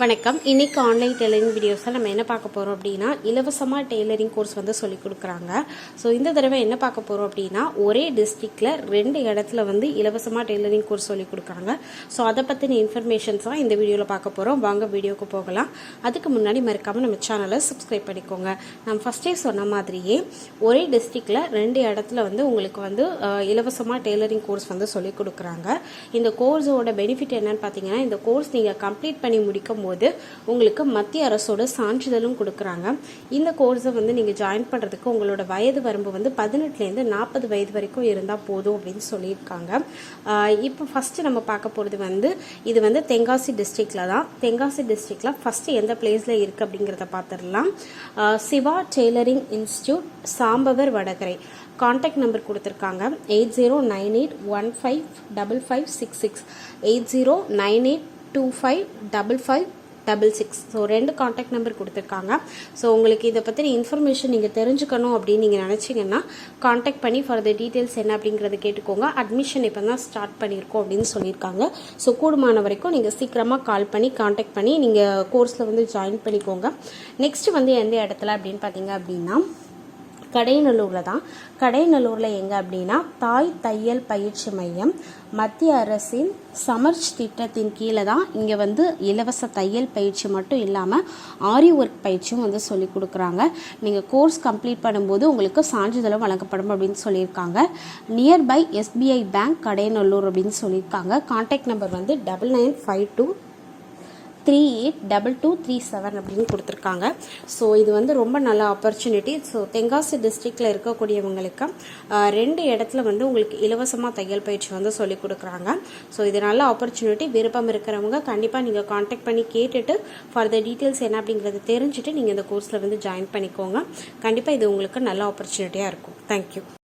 வணக்கம். இன்னைக்கு online tailoring வீடியோஸில் நம்ம என்ன பார்க்க போகிறோம் அப்படின்னா இலவசமாக டெய்லரிங் கோர்ஸ் வந்து சொல்லிக் கொடுக்குறாங்க. ஸோ இந்த தடவை என்ன பார்க்க போகிறோம் அப்படின்னா ஒரே டிஸ்ட்ரிக்டில் ரெண்டு இடத்துல வந்து இலவசமாக டெய்லரிங் கோர்ஸ் சொல்லிக் கொடுக்குறாங்க. ஸோ அதை பற்றின இன்ஃபர்மேஷன்ஸ் தான் இந்த வீடியோவில் பார்க்க போகிறோம் வாங்க வீடியோக்கு போகலாம். அதுக்கு முன்னாடி மறக்காமல் நம்ம சேனலை சப்ஸ்கிரைப் பண்ணிக்கோங்க. நம்ம ஃபஸ்ட்டே சொன்ன மாதிரியே ஒரே டிஸ்ட்ரிக்டில் ரெண்டு இடத்துல வந்து உங்களுக்கு வந்து இலவசமாக டெய்லரிங் கோர்ஸ் வந்து சொல்லிக் கொடுக்குறாங்க. இந்த கோர்ஸோட பெனிஃபிட் என்னன்னு பார்த்தீங்கன்னா இந்த கோர்ஸ் நீங்கள் கம்ப்ளீட் பண்ணி முடிக்கும் போது உங்களுக்கு மத்திய அரசோட சான்றிதழும் கொடுக்குறாங்க. இந்த கோர்ஸை வந்து நீங்கள் ஜாயின் பண்ணுறதுக்கு உங்களோட வயது வரம்பு வந்து பதினெட்டுலேருந்து நாற்பது வயது வரைக்கும் இருந்தால் போதும் அப்படின்னு சொல்லியிருக்காங்க. இப்போ ஃபஸ்ட்டு நம்ம பார்க்க போகிறது வந்து இது வந்து தென்காசி டிஸ்ட்ரிக்டில் தான். தென்காசி டிஸ்ட்ரிக்டில் ஃபஸ்ட்டு எந்த பிளேஸில் இருக்குது அப்படிங்கிறத பார்த்துடலாம். Shiva tailoring institute Sambavar Vadakarai. Contact number கொடுத்துருக்காங்க. Eight zero nine eight one five double five six six. Eight zero nine eight two five double five double six. So ரெண்டு காண்டாக்ட் நம்பர் கொடுத்துருக்காங்க. So உங்களுக்கு இதை பற்றின information நீங்கள் தெரிஞ்சுக்கணும் அப்படின்னு நீங்கள் நினச்சிங்கன்னா காண்டாக்ட் பண்ணி ஃபர்தர் டீட்டெயில்ஸ் என்ன அப்படிங்கிறத கேட்டுக்கோங்க. அட்மிஷன் இப்போ தான் ஸ்டார்ட் பண்ணியிருக்கோம் அப்படின்னு சொல்லியிருக்காங்க. ஸோ கூடுமான வரைக்கும் நீங்கள் சீக்கிரமாக கால் பண்ணி காண்டாக்ட் பண்ணி நீங்கள் கோர்ஸில் வந்து ஜாயின் பண்ணிக்கோங்க. நெக்ஸ்ட் வந்து எந்த இடத்துல அப்படின்னு பார்த்தீங்க அப்படின்னா கடைநல்லூரில் தான். கடைநல்லூரில் எங்கே அப்படின்னா தாய் தையல் பயிற்சி மையம் மத்திய அரசின் சமர்ச் திட்டத்தின் கீழே தான் இங்கே வந்து இலவச தையல் பயிற்சி மட்டும் இல்லாமல் ஆரி ஒர்க் பயிற்சியும் வந்து சொல்லி கொடுக்குறாங்க. நீங்கள் கோர்ஸ் கம்ப்ளீட் பண்ணும்போது உங்களுக்கு சான்றிதழும் வழங்கப்படும் அப்படின்னு சொல்லியிருக்காங்க. நியர்பை எஸ்பிஐ பேங்க் கடைநல்லூர் அப்படின்னு சொல்லியிருக்காங்க. கான்டாக்ட் நம்பர் வந்து double nine five two three eight double two three seven அப்படின்னு கொடுத்துருக்காங்க. ஸோ இது வந்து ரொம்ப நல்ல ஆப்பர்ச்சுனிட்டி ஸோ தென்காசி டிஸ்ட்ரிக்டில் இருக்கக்கூடியவங்களுக்கு ரெண்டு இடத்துல வந்து உங்களுக்கு இலவசமாக தையல் பயிற்சி வந்து சொல்லி கொடுக்குறாங்க. ஸோ இது நல்ல ஆப்பர்ச்சுனிட்டி விருப்பம் இருக்கிறவங்க கண்டிப்பாக நீங்கள் காண்டாக்ட் பண்ணி கேட்டுட்டு ஃபர்தர் டீட்டெயில்ஸ் என்ன அப்படிங்கிறத தெரிஞ்சுட்டு நீங்கள் இந்த கோர்ஸில் வந்து ஜாயின் பண்ணிக்கோங்க. கண்டிப்பாக இது உங்களுக்கு நல்ல ஆப்பர்ச்சுனிட்டியாக இருக்கும். தேங்க்யூ